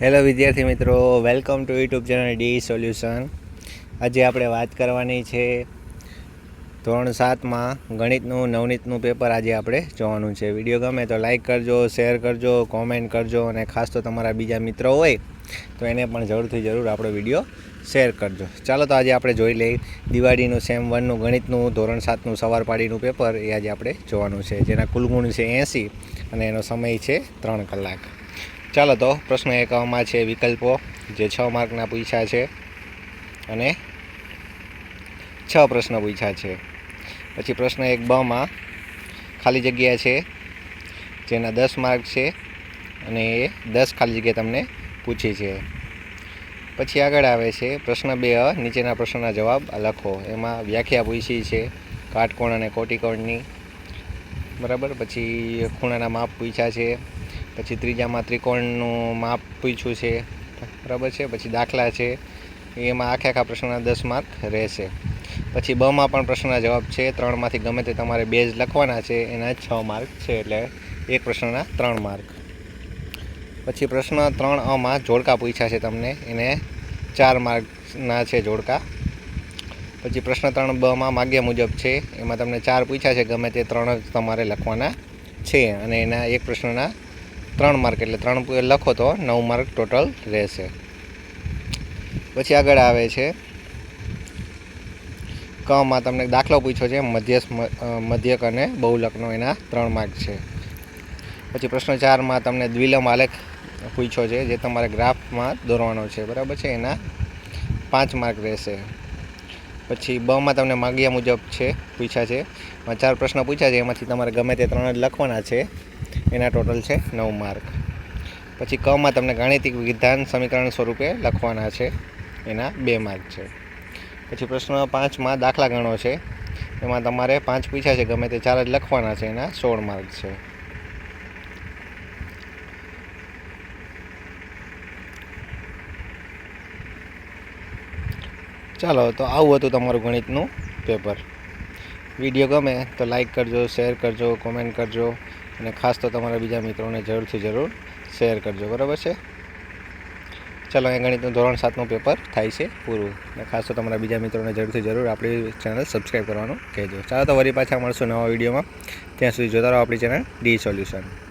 Hello વિદ્યાર્થી મિત્રો. Welcome to YouTube channel D solution આજે આપણે વાત કરવાની છે ધોરણ સાતમાં ગણિતનું, નવનીતનું પેપર આજે આપણે જોવાનું છે. વીડિયો ગમે તો લાઇક કરજો શેર કરજો કોમેન્ટ કરજો અને ખાસ તો તમારા બીજા મિત્રો હોય તો એને પણ જરૂરથી જરૂર આપણો વીડિયો શેર કરજો. ચાલો તો આજે આપણે જોઈ લઈએ. દિવાળીનું સેમ વનનું ગણિતનું, ધોરણ સાતનું સવાર પાડીનું પેપર એ આજે આપણે જોવાનું છે. જેના કુલ ગુણ છે એંસી અને એનો સમય છે ત્રણ કલાક. ચાલો તો, પ્રશ્ન એકમાં છે, વિકલ્પો. જે છ માર્કના પૂછ્યા છે. અને છ પ્રશ્ન પૂછ્યા છે. પછી પ્રશ્ન એક બમાં, ખાલી જગ્યા છે, જેના દસ માર્ક છે, અને એ દસ ખાલી જગ્યા તમને પૂછી છે. પછી આગળ આવે છે, પ્રશ્ન બે નીચેના પ્રશ્નના જવાબ લખો. એમાં વ્યાખ્યા પૂછી છે, કાટકોણ અને કોટિકોણની. બરાબર? પછી ખૂણાના માપ પૂછ્યા છે. પછી ત્રીજામાં ત્રિકોણનું માપ પૂછ્યું છે. બરાબર છે? પછી દાખલા છે. એમાં આખે આખા પ્રશ્નના દસ માર્ક રહેશે. પછી બમાં પણ પ્રશ્નના જવાબ છે. ત્રણમાંથી ગમે તે તમારે બેઝ લખવાના છે. એના છ માર્ક છે એટલે એક પ્રશ્નના ત્રણ માર્ક પછી પ્રશ્ન ત્રણ અમાં જોડકા પૂછ્યા છે તમને. એને ચાર માર્કના છે જોડકા. પછી પ્રશ્ન ત્રણ બમાં માગ્યા મુજબ છે. એમાં તમને ચાર પૂછ્યા છે. ગમે તે ત્રણ તમારે લખવાના છે. અને એના એક પ્રશ્નના ત્રણ માર્ક, એટલે ત્રણ લખો તો નવ માર્ક ટોટલ રહેશે. પછી આગળ આવે છે. કમાં તમને દાખલો પૂછ્યો છે મધ્યસ મધ્યક અને બહુલકનો, એના ત્રણ માર્ક છે. પછી પ્રશ્ન ચારમાં તમને દ્વિલમ આલેખ પૂછ્યો છે, જે તમારે ગ્રાફમાં દોરવાનો છે. બરાબર છે? એના પાંચ માર્ક રહેશે. પછી બમાં તમને માગ્યા મુજબ છે, પૂછ્યા છે. ચાર પ્રશ્ન પૂછ્યા છે, એમાંથી તમારે ગમે તે ત્રણ જ લખવાના છે. એના ટોટલ છે નવ માર્ક. પછી કમાં તમને ગાણિતિક વિધાન સમીકરણ સ્વરૂપે લખવાના છે. એના બે માર્ક છે. પછી પ્રશ્ન પાંચમાં દાખલા ગણો છે. એમાં તમારે પાંચ પૂછ્યા છે, ગમે તે ચાર જ લખવાના છે, એના સોળ માર્ક છે. ચાલો, તો આવું હતું તમારું ગણિતનું પેપર. વીડિયો ગમે તો લાઈક કરજો, શેર કરજો, કોમેન્ટ કરજો. અને ખાસ તો તમારા બીજા મિત્રોને જરૂરથી જરૂર શેર કરજો, બરાબર છે? ચાલો, અહીંયા ગણિતનું ધોરણ સાતનું પેપર થાય છે પૂરું. અને ખાસ તો તમારા બીજા મિત્રોને જરૂરથી જરૂર આપણી ચેનલ સબસ્ક્રાઈબ કરવાનું કહેજો. ચાલો તો વળી પાછા મળશું નવા વિડીયોમાં. ત્યાં સુધી જોતા રહો આપણી ચેનલ ડી સોલ્યુશન.